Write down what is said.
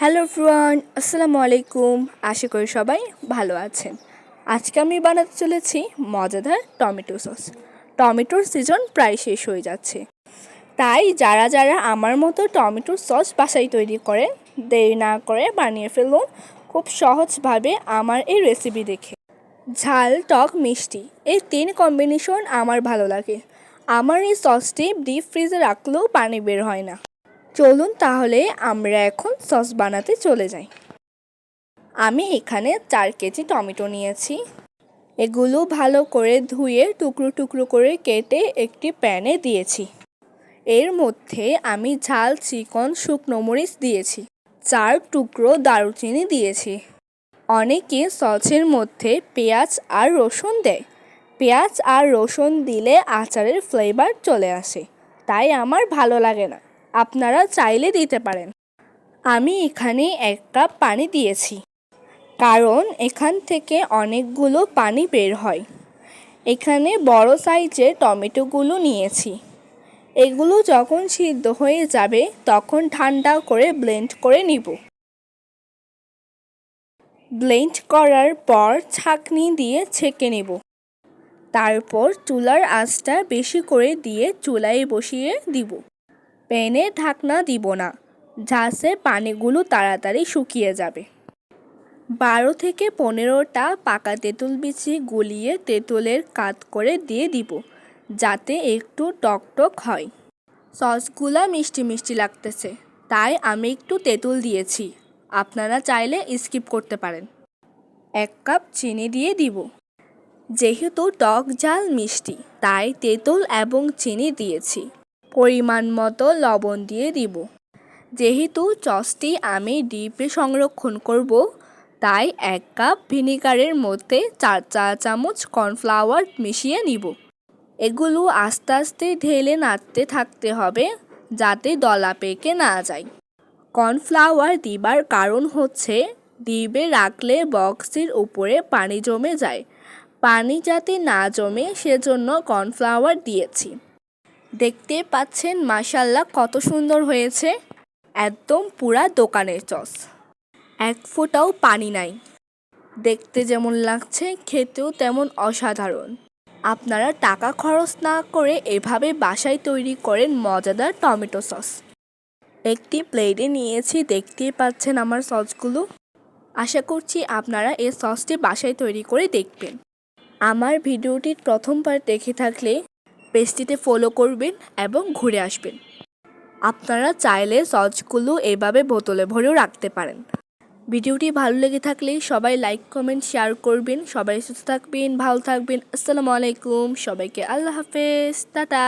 Hello ফ্রুয়ান আসসালামু আলাইকুম। আশা করি সবাই ভালো আছেন। আজকে আমি বানাতে চলেছি মজাদার টমেটো সস। টমেটোর সিজন প্রায় শেষ হয়ে যাচ্ছে। তাই যারা যারা আমার মতো টমেটোর সস বাসায় তৈরি করেন দেরি না করে বানিয়ে ফেলুন। খুব সহজভাবে আমার এই রেসিপি দেখে। ঝাল, টক, মিষ্টি, এই তিন কম্বিনেশন আমার ভালো লাগে। আমার এই সসটি ডিপ ফ্রিজে রাখলেও পানি বের হয় না। চলুন তাহলে আমরা এখন সস বানাতে চলে যাই। আমি এখানে চার কেজি টমেটো নিয়েছি। এগুলো ভালো করে ধুয়ে টুকরো টুকরো করে কেটে একটি প্যানে দিয়েছি। এর মধ্যে আমি ঝাল, চিকন, শুকনো মরিচ দিয়েছি। চার টুকরো দারুচিনি দিয়েছি। অনেকে সসের মধ্যে পেঁয়াজ আর রসুন দেয়। পেঁয়াজ আর রসুন দিলে আচারের ফ্লেভার চলে আসে। তাই আমার ভালো লাগে না। আপনারা চাইলে দিতে পারেন। আমি এখানে এক কাপ পানি দিয়েছি, কারণ এখান থেকে অনেকগুলো পানি বের হয়। এখানে বড় সাইজের টমেটোগুলো নিয়েছি। এগুলো যখন সিদ্ধ হয়ে যাবে, তখন ঠান্ডা করে ব্লেন্ড করে নিব। ব্লেন্ড করার পর ছাঁকনি দিয়ে ছেঁকে নেব। তারপর চুলার আঁচটা বেশি করে দিয়ে চুলায় বসিয়ে দিব। প্যানে ঢাকনা দিব না। ঝাঁসে পানিগুলো তাড়াতাড়ি শুকিয়ে যাবে। বারো থেকে পনেরোটা পাকা তেঁতুল বিচি গুলিয়ে তেঁতুলের কাত করে দিয়ে দিব, যাতে একটু টকটক হয়। সসগুলা মিষ্টি মিষ্টি লাগতেছে, তাই আমি একটু তেঁতুল দিয়েছি। আপনারা চাইলে স্কিপ করতে পারেন। এক কাপ চিনি দিয়ে দিব। যেহেতু টক ঝাল মিষ্টি, তাই তেঁতুল এবং চিনি দিয়েছি। পরিমাণ মতো লবণ দিয়ে দিব। যেহেতু চসটি আমি ডিপে সংরক্ষণ করব, তাই এক কাপ ভিনিগারের মধ্যে চার চা চামচ কর্নফ্লাওয়ার মিশিয়ে নিব। এগুলো আস্তে আস্তে ঢেলে নাড়তে থাকতে হবে যাতে দলা পেকে না যায়। কর্নফ্লাওয়ার দিবার কারণ হচ্ছে ডিবে রাখলে বক্সের উপরে পানি জমে যায়। পানি যাতে না জমে, সেজন্য কর্নফ্লাওয়ার দিয়েছি। দেখতে পাচ্ছেন মাসাল্লাহ কত সুন্দর হয়েছে। একদম পুরা দোকানের চস। এক ফোঁটাও পানি নাই। দেখতে যেমন লাগছে, খেতেও তেমন অসাধারণ। আপনারা টাকা খরচ না করে এভাবে বাসায় তৈরি করেন মজাদার টমেটো সস। একটি প্লেটে নিয়েছি, দেখতেই পাচ্ছেন আমার সসগুলো। আশা করছি আপনারা এই সসটি বাসায় তৈরি করে দেখবেন। আমার ভিডিওটির প্রথমবার দেখে থাকলে পেজটিতে ফলো করবেন এবং ঘুরে আসবেন। আপনারা চাইলে সসগুলো এভাবে বোতলে ভরেও রাখতে পারেন। ভিডিওটি ভালো লেগে থাকলে সবাই লাইক কমেন্ট শেয়ার করবেন। সবাই সুস্থ থাকবেন, ভালো থাকবেন। আসসালামু আলাইকুম। সবাইকে আল্লাহ হাফেজ। টাটা।